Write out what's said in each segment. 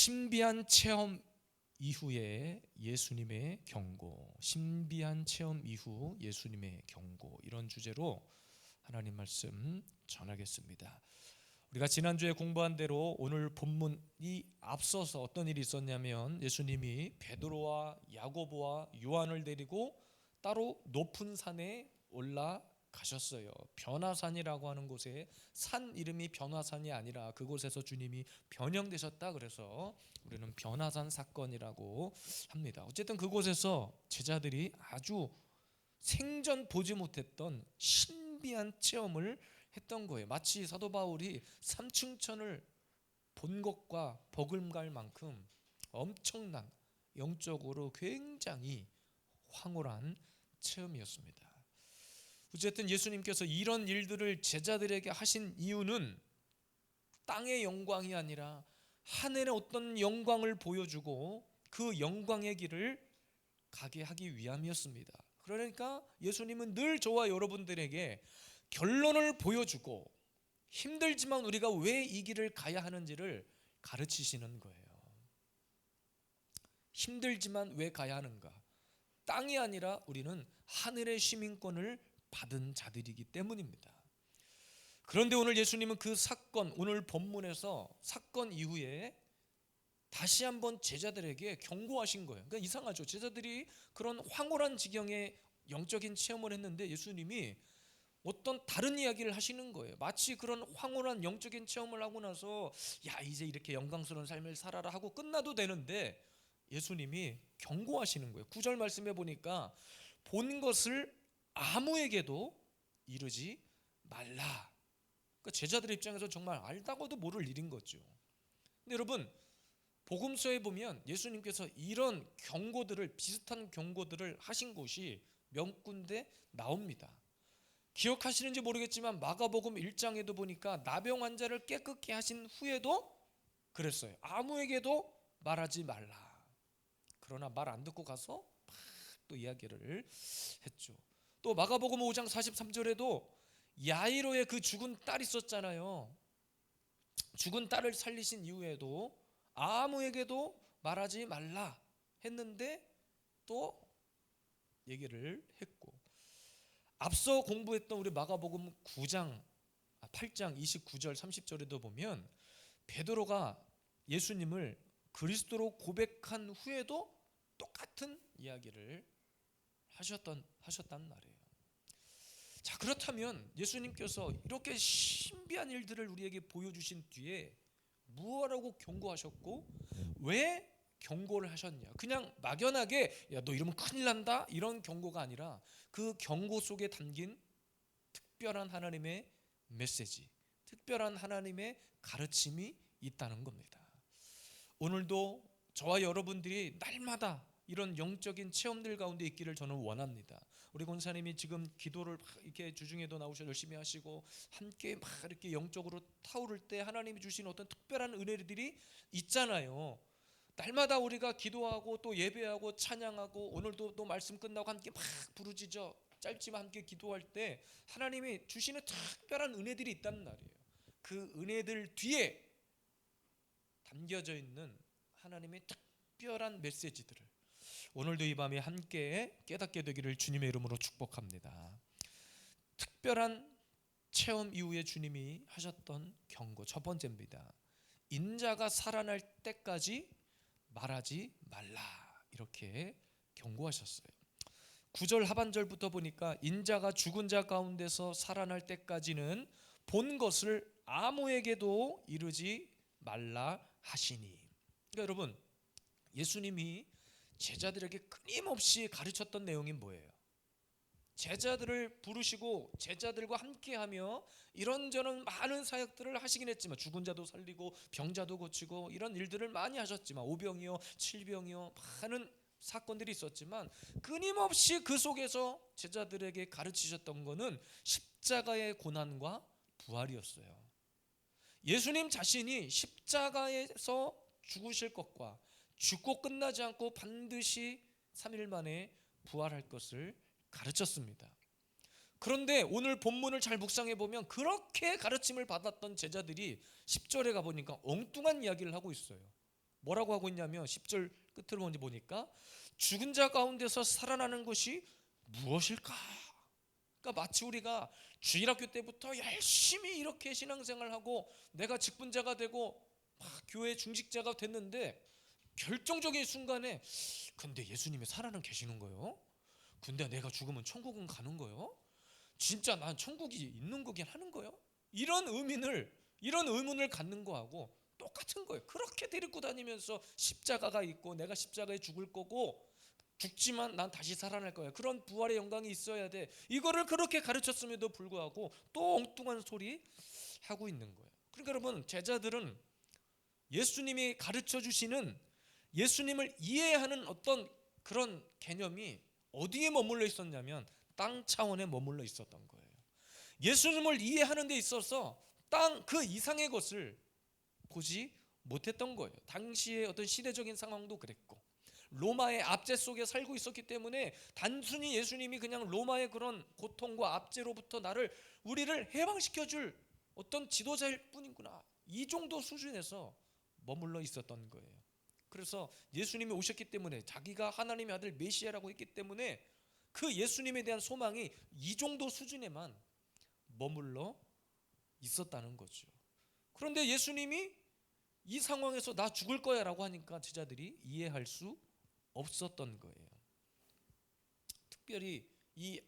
신비한 체험 이후에 예수님의 경고, 신비한 체험 이후 예수님의 경고 이런 주제로 하나님 말씀 전하겠습니다. 우리가 지난주에 공부한 대로 오늘 본문이 앞서서 어떤 일이 있었냐면 예수님이 베드로와 야고보와 요한을 데리고 따로 높은 산에 올라 가셨어요. 변화산이라고 하는 곳에 산 이름이 변화산이 아니라 그곳에서 주님이 변형되셨다 그래서 우리는 변화산 사건이라고 합니다. 어쨌든 그곳에서 제자들이 아주 생전 보지 못했던 신비한 체험을 했던 거예요. 마치 사도 바울이 삼층천을 본 것과 버금갈 만큼 엄청난 영적으로 굉장히 황홀한 체험이었습니다. 어쨌든 예수님께서 이런 일들을 제자들에게 하신 이유는 땅의 영광이 아니라 하늘의 어떤 영광을 보여주고 그 영광의 길을 가게 하기 위함이었습니다. 그러니까 예수님은 늘 저와 여러분들에게 결론을 보여주고 힘들지만 우리가 왜 이 길을 가야 하는지를 가르치시는 거예요. 힘들지만 왜 가야 하는가? 땅이 아니라 우리는 하늘의 시민권을 받은 자들이기 때문입니다. 그런데 오늘 예수님은 그 사건, 오늘 본문에서 사건 이후에 다시 한번 제자들에게 경고하신 거예요. 그러니까 이상하죠. 제자들이 그런 황홀한 지경의 영적인 체험을 했는데 예수님이 어떤 다른 이야기를 하시는 거예요. 마치 그런 황홀한 영적인 체험을 하고 나서 야 이제 이렇게 영광스러운 삶을 살아라 하고 끝나도 되는데 예수님이 경고하시는 거예요. 구절 말씀해 보니까 본 것을 아무에게도 이르지 말라. 그러니까 제자들 입장에서 정말 알다고도 모를 일인 거죠. 근데 여러분 복음서에 보면 예수님께서 이런 경고들을 비슷한 경고들을 하신 곳이 몇 군데 나옵니다. 기억하시는지 모르겠지만 마가복음 1장에도 보니까 나병 환자를 깨끗게 하신 후에도 그랬어요. 아무에게도 말하지 말라. 그러나 말 안 듣고 가서 막 또 이야기를 했죠. 또 마가복음 5장 43절에도 야이로의 그 죽은 딸 있었잖아요. 죽은 딸을 살리신 이후에도 아무에게도 말하지 말라 했는데 또 얘기를 했고 앞서 공부했던 우리 마가복음 9장 8장 29절 30절에도 보면 베드로가 예수님을 그리스도로 고백한 후에도 똑같은 이야기를 하셨던 하셨단 말이에요. 자 그렇다면 예수님께서 이렇게 신비한 일들을 우리에게 보여주신 뒤에 무엇라고 경고하셨고 왜 경고를 하셨냐? 그냥 막연하게 야 너 이러면 큰일 난다 이런 경고가 아니라 그 경고 속에 담긴 특별한 하나님의 메시지, 특별한 하나님의 가르침이 있다는 겁니다. 오늘도 저와 여러분들이 날마다 이런 영적인 체험들 가운데 있기를 저는 원합니다. 우리 권사님이 지금 기도를 이렇게 주중에도 나오셔 열심히 하시고 함께 막 이렇게 영적으로 타오를 때 하나님이 주신 어떤 특별한 은혜들이 있잖아요. 날마다 우리가 기도하고 또 예배하고 찬양하고 오늘도 또 말씀 끝나고 함께 막 부르짖어 짧지만 함께 기도할 때 하나님이 주시는 특별한 은혜들이 있단 말이에요. 그 은혜들 뒤에 담겨져 있는 하나님의 특별한 메시지들을 오늘도 이 밤에 함께 깨닫게 되기를 주님의 이름으로 축복합니다. 특별한 체험 이후에 주님이 하셨던 경고 첫 번째입니다. 인자가 살아날 때까지 말하지 말라 이렇게 경고하셨어요. 9절 하반절부터 보니까 인자가 죽은 자 가운데서 살아날 때까지는 본 것을 아무에게도 이르지 말라 하시니. 그러니까 여러분 예수님이 제자들에게 끊임없이 가르쳤던 내용이 뭐예요? 제자들을 부르시고 제자들과 함께하며 이런저런 많은 사역들을 하시긴 했지만 죽은 자도 살리고 병자도 고치고 이런 일들을 많이 하셨지만 오병이요 칠병이요 많은 사건들이 있었지만 끊임없이 그 속에서 제자들에게 가르치셨던 것은 십자가의 고난과 부활이었어요. 예수님 자신이 십자가에서 죽으실 것과 죽고 끝나지 않고 반드시 3일 만에 부활할 것을 가르쳤습니다. 그런데 오늘 본문을 잘 묵상해 보면 그렇게 가르침을 받았던 제자들이 10절에 가 보니까 엉뚱한 이야기를 하고 있어요. 뭐라고 하고 있냐면 10절 끝으로 보니까 죽은 자 가운데서 살아나는 것이 무엇일까? 그러니까 마치 우리가 주일학교 때부터 열심히 이렇게 신앙생활 하고 내가 직분자가 되고 막 교회 중직자가 됐는데 결정적인 순간에 근데 예수님이 살아는 계시는 거요? 근데 내가 죽으면 천국은 가는 거요? 진짜 난 천국이 있는 거긴 하는 거요? 이런 의민을 이런 의문을 갖는 거하고 똑같은 거예요. 그렇게 데리고 다니면서 십자가가 있고 내가 십자가에 죽을 거고 죽지만 난 다시 살아날 거야. 그런 부활의 영광이 있어야 돼. 이거를 그렇게 가르쳤음에도 불구하고 또 엉뚱한 소리 하고 있는 거예요. 그러니까 여러분 제자들은 예수님이 가르쳐 주시는 예수님을 이해하는 어떤 그런 개념이 어디에 머물러 있었냐면 땅 차원에 머물러 있었던 거예요. 예수님을 이해하는 데 있어서 땅 그 이상의 것을 보지 못했던 거예요. 당시의 어떤 시대적인 상황도 그랬고 로마의 압제 속에 살고 있었기 때문에 단순히 예수님이 그냥 로마의 그런 고통과 압제로부터 나를 우리를 해방시켜 줄 어떤 지도자일 뿐이구나. 이 정도 수준에서 머물러 있었던 거예요. 그래서 예수님이 오셨기 때문에 자기가 하나님의 아들 메시아라고 했기 때문에 그 예수님에 대한 소망이 이 정도 수준에만 머물러 있었다는 거죠. 그런데 예수님이 이 상황에서 나 죽을 거야 라고 하니까 제자들이 이해할 수 없었던 거예요. 특별히 이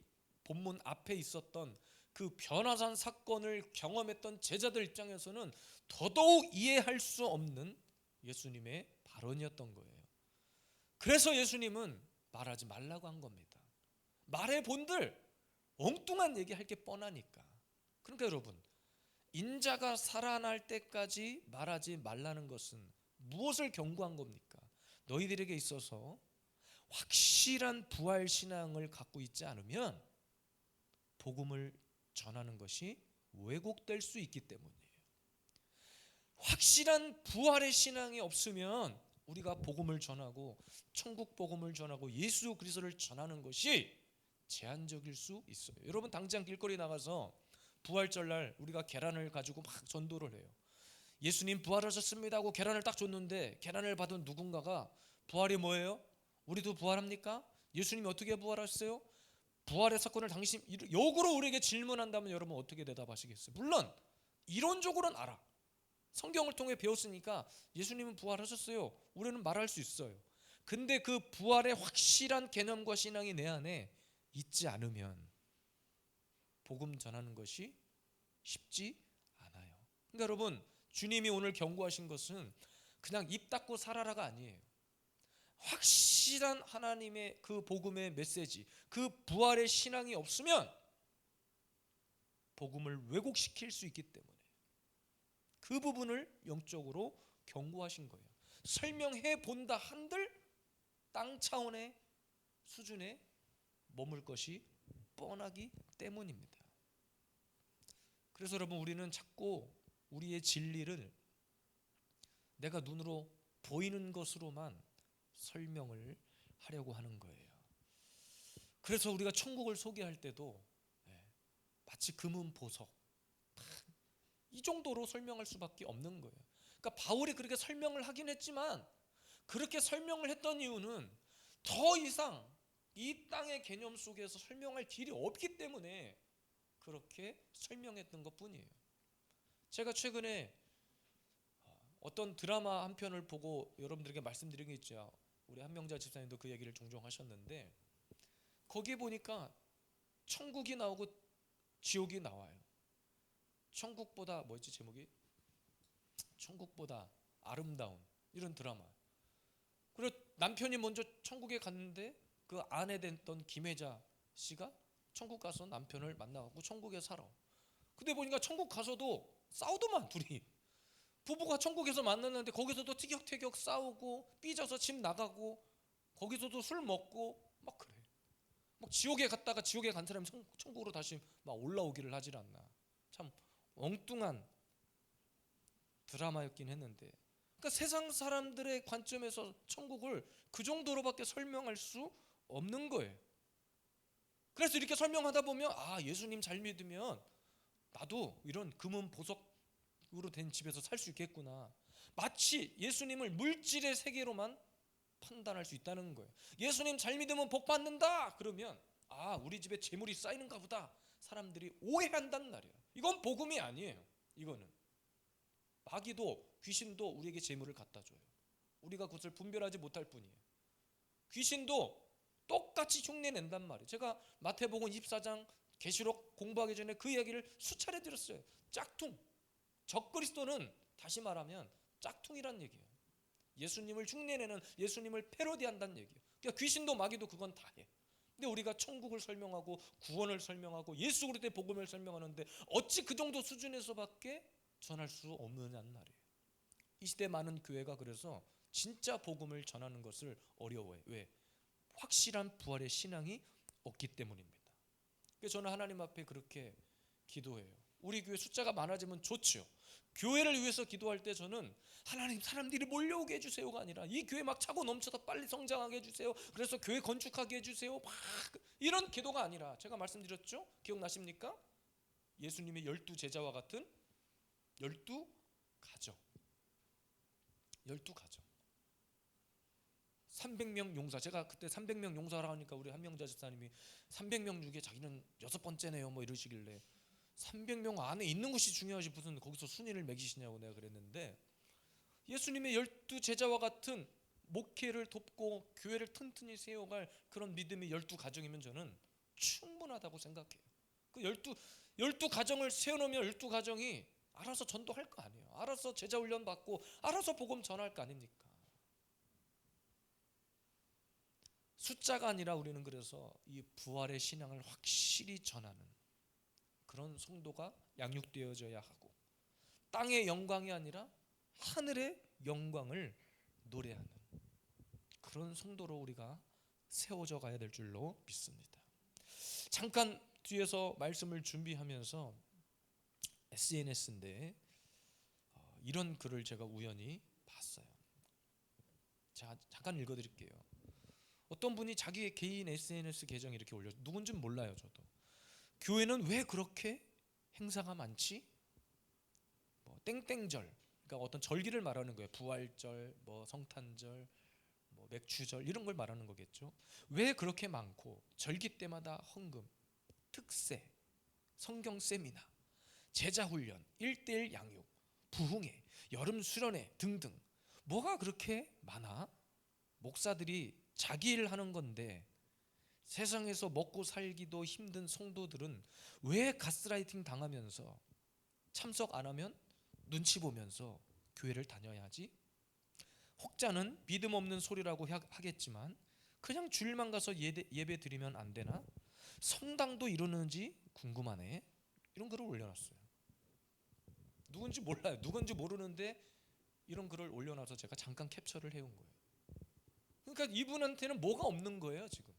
본문 앞에 있었던 그 변화산 사건을 경험했던 제자들 입장에서는 더더욱 이해할 수 없는 예수님의 발언이었던 거예요. 그래서 예수님은 말하지 말라고 한 겁니다. 말해 본들 엉뚱한 얘기 할 게 뻔하니까. 그러니까 여러분 인자가 살아날 때까지 말하지 말라는 것은 무엇을 경고한 겁니까? 너희들에게 있어서 확실한 부활 신앙을 갖고 있지 않으면 복음을 전하는 것이 왜곡될 수 있기 때문이에요. 확실한 부활의 신앙이 없으면 우리가 복음을 전하고 천국 복음을 전하고 예수 그리스도를 전하는 것이 제한적일 수 있어요. 여러분 당장 길거리 나가서 부활절 날 우리가 계란을 가지고 막 전도를 해요. 예수님 부활하셨습니다 하고 계란을 딱 줬는데 계란을 받은 누군가가 부활이 뭐예요? 우리도 부활합니까? 예수님이 어떻게 부활하셨어요? 부활의 사건을 당신 역으로 우리에게 질문한다면 여러분 어떻게 대답하시겠어요? 물론 이론적으로는 알아. 성경을 통해 배웠으니까 예수님은 부활하셨어요. 우리는 말할 수 있어요. 근데 그 부활의 확실한 개념과 신앙이 내 안에 있지 않으면 복음 전하는 것이 쉽지 않아요. 그러니까 여러분 주님이 오늘 경고하신 것은 그냥 입 닫고 살아라가 아니에요. 확실한 하나님의 그 복음의 메시지, 그 부활의 신앙이 없으면 복음을 왜곡시킬 수 있기 때문에 그 부분을 영적으로 경고하신 거예요. 설명해 본다 한들 땅 차원의 수준에 머물 것이 뻔하기 때문입니다. 그래서 여러분 우리는 자꾸 우리의 진리를 내가 눈으로 보이는 것으로만 설명을 하려고 하는 거예요. 그래서 우리가 천국을 소개할 때도 예, 마치 금은 보석 이 정도로 설명할 수밖에 없는 거예요. 그러니까 바울이 그렇게 설명을 하긴 했지만 그렇게 설명을 했던 이유는 더 이상 이 땅의 개념 속에서 설명할 길이 없기 때문에 그렇게 설명했던 것 뿐이에요. 제가 최근에 어떤 드라마 한 편을 보고 여러분들에게 말씀드린 게 있죠. 우리 한명자 집사님도 그 얘기를 종종 하셨는데 거기에 보니까 천국이 나오고 지옥이 나와요. 천국보다 뭐였지 제목이? 천국보다 아름다운 이런 드라마. 그리고 남편이 먼저 천국에 갔는데 그 아내 됐던 김혜자 씨가 천국 가서 남편을 만나고 천국에 살아. 근데 보니까 천국 가서도 싸우더만 둘이. 부부가 천국에서 만났는데 거기서도 티격태격 싸우고 삐져서 집 나가고 거기서도 술 먹고 막 그래. 막 지옥에 갔다가 지옥에 간 사람이 천국으로 다시 막 올라오기를 하질 않나. 참 엉뚱한 드라마였긴 했는데 그러니까 세상 사람들의 관점에서 천국을 그 정도로밖에 설명할 수 없는 거예요. 그래서 이렇게 설명하다 보면 아 예수님 잘 믿으면 나도 이런 금은 보석으로 된 집에서 살 수 있겠구나. 마치 예수님을 물질의 세계로만 판단할 수 있다는 거예요. 예수님 잘 믿으면 복 받는다. 그러면 아 우리 집에 재물이 쌓이는가 보다. 사람들이 오해한단 말이에요. 이건 복음이 아니에요. 이거는 마귀도 귀신도 우리에게 재물을 갖다 줘요. 우리가 그것을 분별하지 못할 뿐이에요. 귀신도 똑같이 흉내 낸단 말이에요. 제가 마태복음 24장 계시록 공부하기 전에 그 이야기를 수차례 들었어요. 짝퉁. 적그리스도는 다시 말하면 짝퉁이란 얘기예요. 예수님을 흉내내는 예수님을 패러디한다는 얘기예요. 그러니까 귀신도 마귀도 그건 다 해. 근데 우리가 천국을 설명하고 구원을 설명하고 예수 그리스도의 복음을 설명하는데 어찌 그 정도 수준에서밖에 전할 수 없느냐는 말이에요. 이 시대 많은 교회가 그래서 진짜 복음을 전하는 것을 어려워해. 왜? 확실한 부활의 신앙이 없기 때문입니다. 그래서 저는 하나님 앞에 그렇게 기도해요. 우리 교회 숫자가 많아지면 좋죠. 교회를 위해서 기도할 때 저는 하나님 사람들이 몰려오게 해주세요가 아니라 이 교회 막 차고 넘쳐서 빨리 성장하게 해주세요. 그래서 교회 건축하게 해주세요. 막 이런 기도가 아니라 제가 말씀드렸죠. 기억나십니까? 예수님의 열두 제자와 같은 열두 가정. 열두 가정. 300명 용사 제가 그때 300명 용사라 하니까 우리 한명자 집사님이 300명 중에 자기는 여섯 번째네요 뭐 이러시길래 300명 안에 있는 것이 중요하지 무슨 거기서 순위를 매기시냐고 내가 그랬는데 예수님의 열두 제자와 같은 목회를 돕고 교회를 튼튼히 세워갈 그런 믿음의 열두 가정이면 저는 충분하다고 생각해요. 그 열두 열두 가정을 세워놓으면 열두 가정이 알아서 전도할 거 아니에요. 알아서 제자 훈련 받고 알아서 복음 전할 거 아닙니까? 숫자가 아니라 우리는 그래서 이 부활의 신앙을 확실히 전하는 그런 성도가 양육되어져야 하고 땅의 영광이 아니라 하늘의 영광을 노래하는 그런 성도로 우리가 세워져 가야 될 줄로 믿습니다. 잠깐 뒤에서 말씀을 준비하면서 SNS인데 어, 이런 글을 제가 우연히 봤어요. 자, 잠깐 읽어드릴게요. 어떤 분이 자기의 개인 SNS 계정 이렇게 올려 누군지 몰라요 저도. 교회는 왜 그렇게 행사가 많지? 뭐 땡땡절, 그러니까 어떤 절기를 말하는 거예요. 부활절, 뭐 성탄절, 뭐 맥주절 이런 걸 말하는 거겠죠. 왜 그렇게 많고 절기 때마다 헌금, 특세, 성경 세미나, 제자 훈련, 일대일 양육, 부흥회, 여름 수련회 등등 뭐가 그렇게 많아? 목사들이 자기 일 하는 건데 세상에서 먹고 살기도 힘든 성도들은 왜 가스라이팅 당하면서 참석 안 하면 눈치 보면서 교회를 다녀야 하지? 혹자는 믿음 없는 소리라고 하- 하겠지만 그냥 주일만 가서 예배 드리면 안 되나? 성당도 이러는지 궁금하네. 이런 글을 올려놨어요. 누군지 몰라요. 누군지 모르는데 이런 글을 올려놔서 제가 잠깐 캡처를 해온 거예요. 그러니까 이분한테는 뭐가 없는 거예요 지금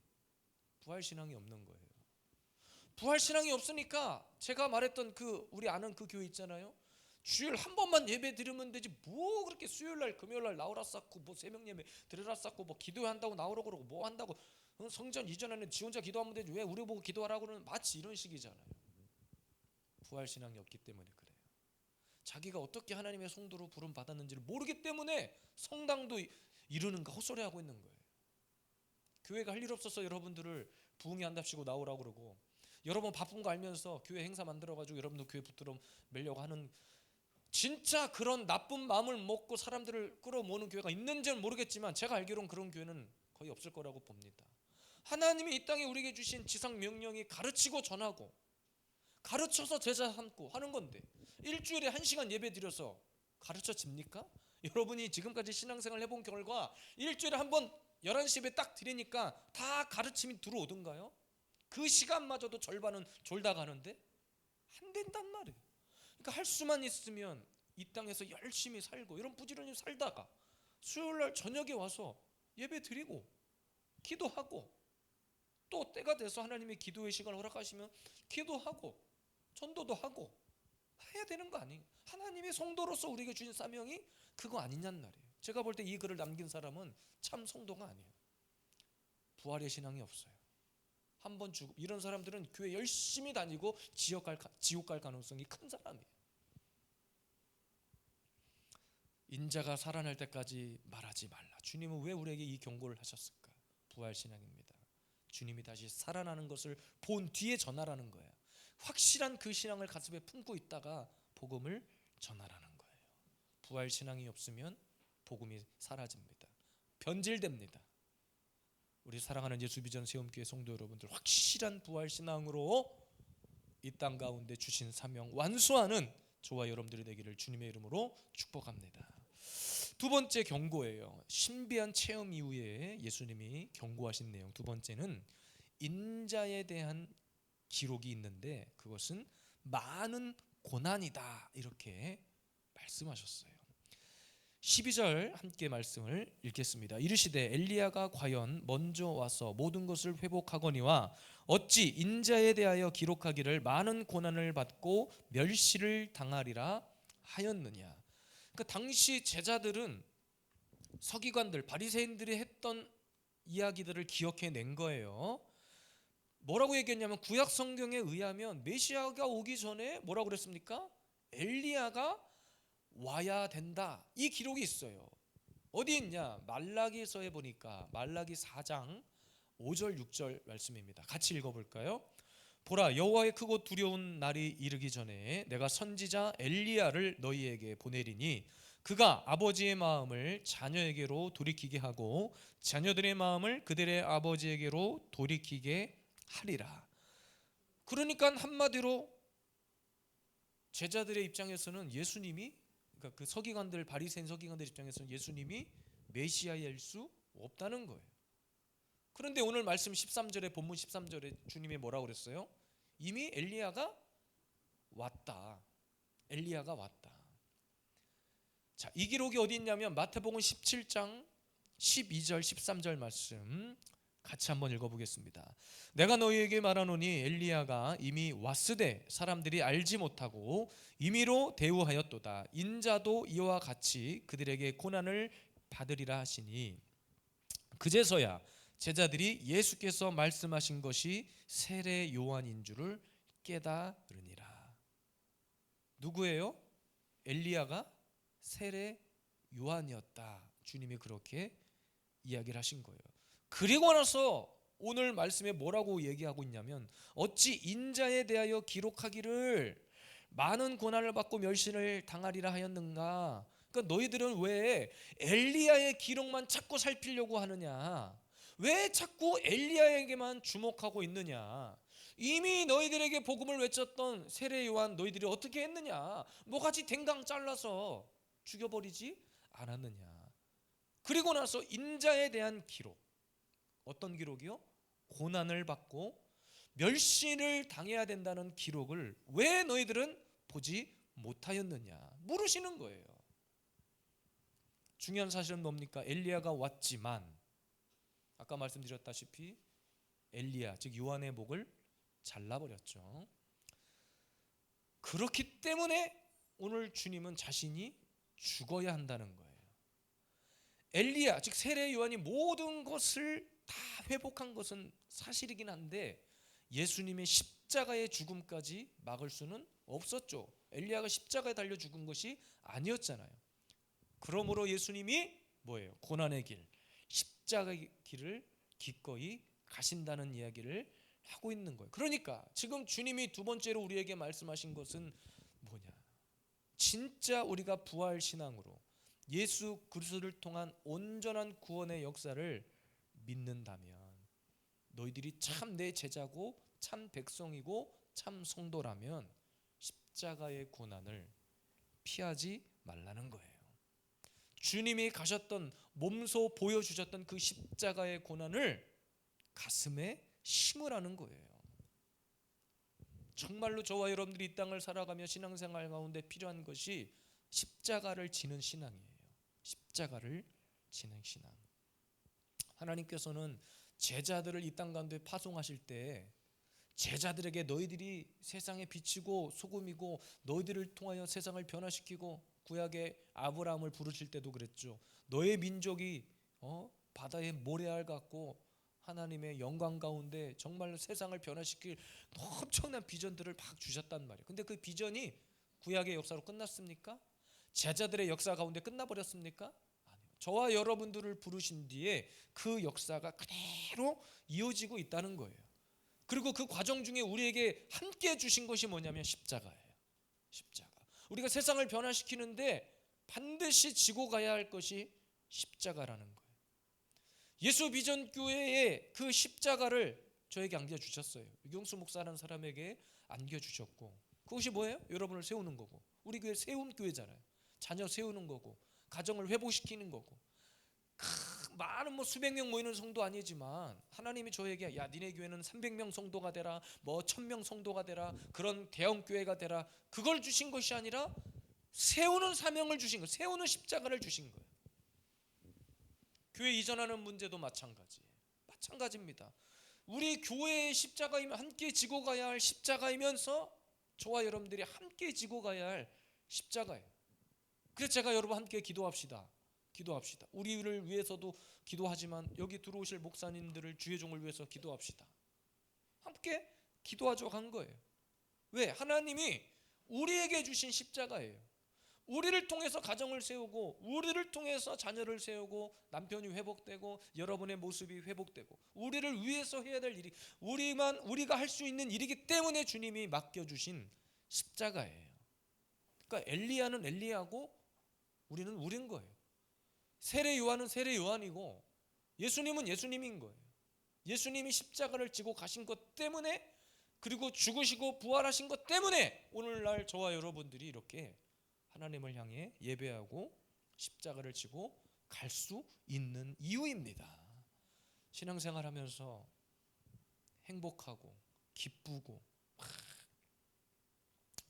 부활 신앙이 없는 거예요. 부활 신앙이 없으니까 제가 말했던 그 우리 아는 그 교회 있잖아요. 주일 한 번만 예배 드리면 되지 뭐 그렇게 수요일 날 금요일 날 나오라 쌓고 뭐 새벽 예배 드려라 쌓고 뭐 기도한다고 나오라고 그러고 뭐 한다고 어, 성전 이전에는 지 혼자 기도하면 되지 왜 우리 보고 기도하라고 그러는 마치 이런 식이잖아요. 부활 신앙이 없기 때문에 그래요. 자기가 어떻게 하나님의 성도로 부름 받았는지를 모르기 때문에 성당도 이러는가 헛소리하고 있는 거예요. 교회가 할 일 없어서 여러분들을 부흥회 한답시고 나오라고 그러고 여러분 바쁜 거 알면서 교회 행사 만들어 가지고 여러분도 교회 붙들어 매려고 하는 진짜 그런 나쁜 마음을 먹고 사람들을 끌어모으는 교회가 있는지는 모르겠지만 제가 알기로는 그런 교회는 거의 없을 거라고 봅니다. 하나님이 이 땅에 우리에게 주신 지상 명령이 가르치고 전하고 가르쳐서 제자 삼고 하는 건데 일주일에 한 시간 예배 드려서 가르쳐 집니까? 여러분이 지금까지 신앙생활 해본 결과 일주일에 한 번 11시 예배 딱 드리니까 다 가르침이 들어오던가요? 그 시간마저도 절반은 졸다 가는데 안 된단 말이에요. 그러니까 할 수만 있으면 이 땅에서 열심히 살고 이런 부지런히 살다가 수요일 날 저녁에 와서 예배 드리고 기도하고 또 때가 돼서 하나님의 기도의 시간을 허락하시면 기도하고 전도도 하고 해야 되는 거 아니에요. 하나님의 성도로서 우리에게 주신 사명이 그거 아니냔 말이에요. 제가 볼 때 이 글을 남긴 사람은 참 성도가 아니에요. 부활의 신앙이 없어요. 한 번죽 이런 사람들은 교회 열심히 다니고 지옥 갈 가- 지옥 갈 가능성이 큰 사람이에요. 인자가 살아날 때까지 말하지 말라. 주님은 왜 우리에게 이 경고를 하셨을까? 부활 신앙입니다. 주님이 다시 살아나는 것을 본 뒤에 전하라는 거예요. 확실한 그 신앙을 가슴에 품고 있다가 복음을 전하라는 거예요. 부활 신앙이 없으면 복음이 사라집니다. 변질됩니다. 우리 사랑하는 예수 비전 세움교회 성도 여러분들 확실한 부활 신앙으로 이 땅 가운데 주신 사명 완수하는 저와 여러분들이 되기를 주님의 이름으로 축복합니다. 두 번째 경고예요. 신비한 체험 이후에 예수님이 경고하신 내용. 두 번째는 인자에 대한 기록이 있는데 그것은 많은 고난이다 이렇게 말씀하셨어요. 12절 함께 말씀을 읽겠습니다. 이르시되 엘리야가 과연 먼저 와서 모든 것을 회복하거니와 어찌 인자에 대하여 기록하기를 많은 고난을 받고 멸시를 당하리라 하였느냐. 그 당시 제자들은 서기관들 바리새인들이 했던 이야기들을 기억해 낸 거예요. 뭐라고 얘기했냐면 구약 성경에 의하면 메시아가 오기 전에 뭐라고 그랬습니까? 엘리야가 와야 된다. 이 기록이 있어요. 어디 있냐? 말라기서에 보니까 말라기 4장 5절 6절 말씀입니다. 같이 읽어 볼까요? 보라 여호와의 크고 두려운 날이 이르기 전에 내가 선지자 엘리야를 너희에게 보내리니 그가 아버지의 마음을 자녀에게로 돌이키게 하고 자녀들의 마음을 그들의 아버지에게로 돌이키게 하리라. 그러니까 한마디로 제자들의 입장에서는 예수님이 그러니까 그 서기관들 바리새인 서기관들 입장에서는 예수님이 메시아일 수 없다는 거예요. 그런데 오늘 말씀 13절에 본문 13절에 주님이 뭐라고 그랬어요? 이미 엘리야가 왔다. 엘리야가 왔다. 자, 이 기록이 어디 있냐면 마태복음 17장 12절 13절 말씀 같이 한번 읽어보겠습니다. 내가 너희에게 말하노니 엘리야가 이미 왔으되 사람들이 알지 못하고 임의로 대우하였도다. 인자도 이와 같이 그들에게 고난을 받으리라 하시니 그제서야 제자들이 예수께서 말씀하신 것이 세례 요한인 줄을 깨달으니라. 누구예요? 엘리야가 세례 요한이었다. 주님이 그렇게 이야기를 하신 거예요. 그리고 나서 오늘 말씀에 뭐라고 얘기하고 있냐면 어찌 인자에 대하여 기록하기를 많은 고난을 받고 멸신을 당하리라 하였는가? 그러니까 너희들은 왜 엘리야의 기록만 찾고 살피려고 하느냐? 왜 자꾸 엘리야에게만 주목하고 있느냐? 이미 너희들에게 복음을 외쳤던 세례 요한 너희들이 어떻게 했느냐? 뭐같이 댕강 잘라서 죽여버리지 않았느냐? 그리고 나서 인자에 대한 기록 어떤 기록이요? 고난을 받고 멸시를 당해야 된다는 기록을 왜 너희들은 보지 못하였느냐 물으시는 거예요. 중요한 사실은 뭡니까? 엘리야가 왔지만 아까 말씀드렸다시피 엘리야 즉 요한의 목을 잘라버렸죠. 그렇기 때문에 오늘 주님은 자신이 죽어야 한다는 거예요. 엘리야 즉 세례 요한이 모든 것을 다 회복한 것은 사실이긴 한데 예수님의 십자가의 죽음까지 막을 수는 없었죠. 엘리야가 십자가에 달려 죽은 것이 아니었잖아요. 그러므로 예수님이 뭐예요? 고난의 길, 십자가의 길을 기꺼이 가신다는 이야기를 하고 있는 거예요. 그러니까 지금 주님이 두 번째로 우리에게 말씀하신 것은 뭐냐? 진짜 우리가 부활 신앙으로 예수 그리스도를 통한 온전한 구원의 역사를 믿는다면 너희들이 참 내 제자고 참 백성이고 참 성도라면 십자가의 고난을 피하지 말라는 거예요. 주님이 가셨던 몸소 보여주셨던 그 십자가의 고난을 가슴에 심으라는 거예요. 정말로 저와 여러분들이 이 땅을 살아가며 신앙생활 가운데 필요한 것이 십자가를 지는 신앙이에요. 십자가를 지는 신앙. 하나님께서는 제자들을 이 땅 가운데 파송하실 때 제자들에게 너희들이 세상에 비치고 소금이고 너희들을 통하여 세상을 변화시키고 구약의 아브라함을 부르실 때도 그랬죠. 너의 민족이 어? 바다의 모래알 같고 하나님의 영광 가운데 정말로 세상을 변화시킬 엄청난 비전들을 막 주셨단 말이에요. 근데 그 비전이 구약의 역사로 끝났습니까? 제자들의 역사 가운데 끝나버렸습니까? 저와 여러분들을 부르신 뒤에 그 역사가 그대로 이어지고 있다는 거예요. 그리고 그 과정 중에 우리에게 함께 주신 것이 뭐냐면 십자가예요. 십자가. 우리가 세상을 변화시키는데 반드시 지고 가야 할 것이 십자가라는 거예요. 예수 비전 교회의 그 십자가를 저에게 안겨 주셨어요. 유경수 목사라는 사람에게 안겨 주셨고 그것이 뭐예요? 여러분을 세우는 거고 우리 교회 세운 교회잖아요. 자녀 세우는 거고 가정을 회복시키는 거고 크, 많은 뭐 수백 명 모이는 성도 아니지만 하나님이 저에게 야 니네 교회는 300명 성도가 되라 뭐 1000명 성도가 되라 그런 대형 교회가 되라 그걸 주신 것이 아니라 세우는 사명을 주신 거 세우는 십자가를 주신 거예요. 교회 이전하는 문제도 마찬가지. 마찬가지입니다. 우리 교회의 십자가이면 함께 지고 가야 할 십자가이면서 저와 여러분들이 함께 지고 가야 할 십자가예요. 그래서 제가 여러분 함께 기도합시다. 기도합시다. 우리를 위해서도 기도하지만 여기 들어오실 목사님들을 주의 종을 위해서 기도합시다. 함께 기도하죠 간 거예요. 왜? 하나님이 우리에게 주신 십자가예요. 우리를 통해서 가정을 세우고 우리를 통해서 자녀를 세우고 남편이 회복되고 여러분의 모습이 회복되고 우리를 위해서 해야 될 일이 우리만 우리가 할 수 있는 일이기 때문에 주님이 맡겨 주신 십자가예요. 그러니까 엘리야는 엘리야고 우리는 우린 거예요. 세례 요한은 세례 요한이고 예수님은 예수님인 거예요. 예수님이 십자가를 지고 가신 것 때문에 그리고 죽으시고 부활하신 것 때문에 오늘날 저와 여러분들이 이렇게 하나님을 향해 예배하고 십자가를 지고 갈 수 있는 이유입니다. 신앙생활 하면서 행복하고 기쁘고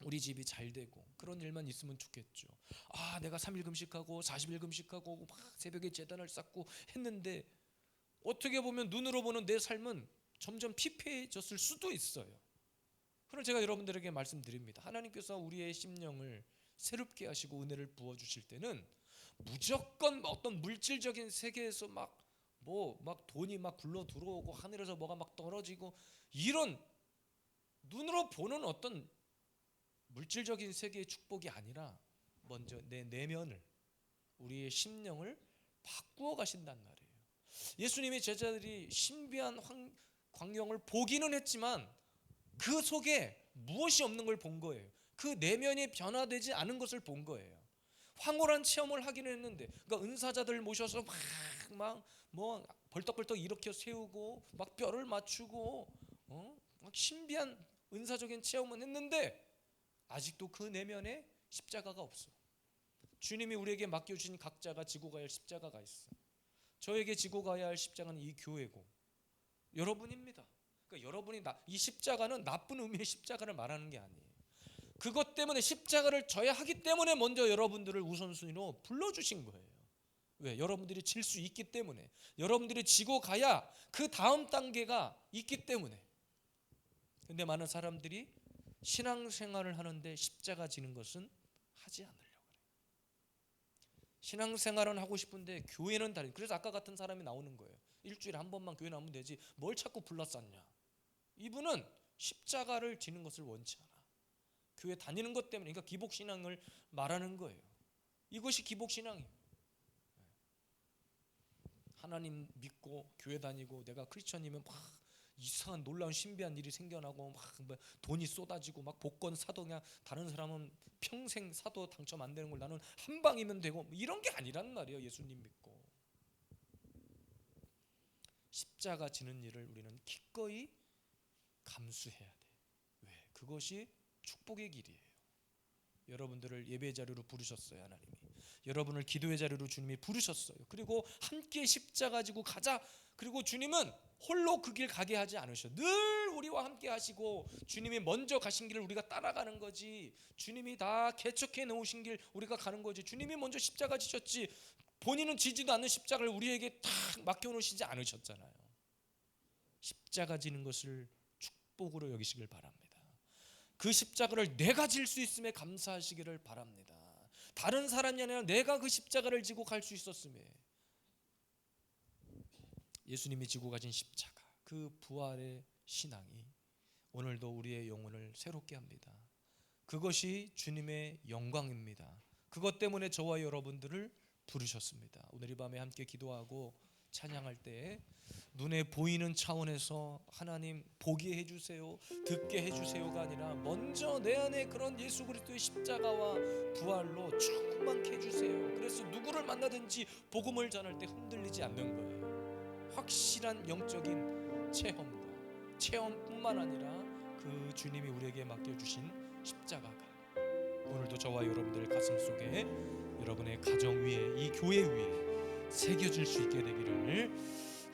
우리 집이 잘 되고 그런 일만 있으면 좋겠죠. 아, 내가 3일 금식하고 40일 금식하고 막 새벽에 재단을 쌓고 했는데 어떻게 보면 눈으로 보는 내 삶은 점점 피폐해졌을 수도 있어요. 그럼 제가 여러분들에게 말씀드립니다. 하나님께서 우리의 심령을 새롭게 하시고 은혜를 부어 주실 때는 무조건 어떤 물질적인 세계에서 막 뭐 막 돈이 막 굴러 들어오고 하늘에서 뭐가 막 떨어지고 이런 눈으로 보는 어떤 물질적인 세계의 축복이 아니라 먼저 내 내면을 우리의 심령을 바꾸어 가신단 말이에요. 예수님의 제자들이 신비한 황, 광경을 보기는 했지만 그 속에 무엇이 없는 걸 본 거예요. 그 내면이 변화되지 않은 것을 본 거예요. 황홀한 체험을 하기는 했는데, 그러니까 은사자들 모셔서 막막뭐 벌떡벌떡 일으켜 세우고 막 뼈를 맞추고 어? 막 신비한 은사적인 체험은 했는데 아직도 그 내면에 십자가가 없어. 주님이 우리에게 맡겨주신 각자가 지고 가야 할 십자가가 있어. 저에게 지고 가야 할 십자가는 이 교회고 여러분입니다. 그러니까 여러분이 나, 이 십자가는 나쁜 의미의 십자가를 말하는 게 아니에요. 그것 때문에 십자가를 져야 하기 때문에 먼저 여러분들을 우선순위로 불러주신 거예요. 왜? 여러분들이 질 수 있기 때문에. 여러분들이 지고 가야 그 다음 단계가 있기 때문에. 근데 많은 사람들이 신앙생활을 하는데 십자가 지는 것은 하지 않으려고 그래요. 신앙생활은 하고 싶은데 교회는 다른. 그래서 아까 같은 사람이 나오는 거예요. 일주일에 한 번만 교회 나오면 되지. 뭘 자꾸 불렀었냐? 이분은 십자가를 지는 것을 원치 않아. 교회 다니는 것 때문에 그러니까 기복 신앙을 말하는 거예요. 이것이 기복 신앙이에요. 하나님 믿고 교회 다니고 내가 크리스천이면 막 이상한 놀라운 신비한 일이 생겨나고 막 뭐 돈이 쏟아지고 막 복권 사도 그냥 다른 사람은 평생 사도 당첨 안 되는 걸 나는 한 방이면 되고 뭐 이런 게 아니란 말이에요. 예수님 믿고 십자가 지는 일을 우리는 기꺼이 감수해야 돼. 왜? 그것이 축복의 길이에요. 여러분들을 예배 자리로 부르셨어요, 하나님이. 여러분을 기도의 자리로 주님이 부르셨어요. 그리고 함께 십자가 지고 가자. 그리고 주님은 홀로 그 길 가게 하지 않으셔. 늘 우리와 함께 하시고 주님이 먼저 가신 길을 우리가 따라가는 거지. 주님이 다 개척해 놓으신 길 우리가 가는 거지. 주님이 먼저 십자가 지셨지. 본인은 지지도 않는 십자가를 우리에게 탁 맡겨 놓으시지 않으셨잖아요. 십자가 지는 것을 축복으로 여기시길 바랍니다. 그 십자가를 내가 질 수 있음에 감사하시기를 바랍니다. 다른 사람이 아니라 내가 그 십자가를 지고 갈 수 있었음에 예수님이 지고 가신 십자가 그 부활의 신앙이 오늘도 우리의 영혼을 새롭게 합니다. 그것이 주님의 영광입니다. 그것 때문에 저와 여러분들을 부르셨습니다. 오늘 이 밤에 함께 기도하고 찬양할 때 눈에 보이는 차원에서 하나님 보게 해주세요, 듣게 해주세요가 아니라 먼저 내 안에 그런 예수 그리스도의 십자가와 부활로 충만케 해주세요. 그래서 누구를 만나든지 복음을 전할 때 흔들리지 않는 거예요. 확실한 영적인 체험과 체험뿐만 아니라 그 주님이 우리에게 맡겨주신 십자가가 오늘도 저와 여러분들 가슴 속에 여러분의 가정 위에 이 교회 위에 새겨질 수 있게 되기를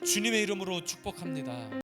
주님의 이름으로 축복합니다.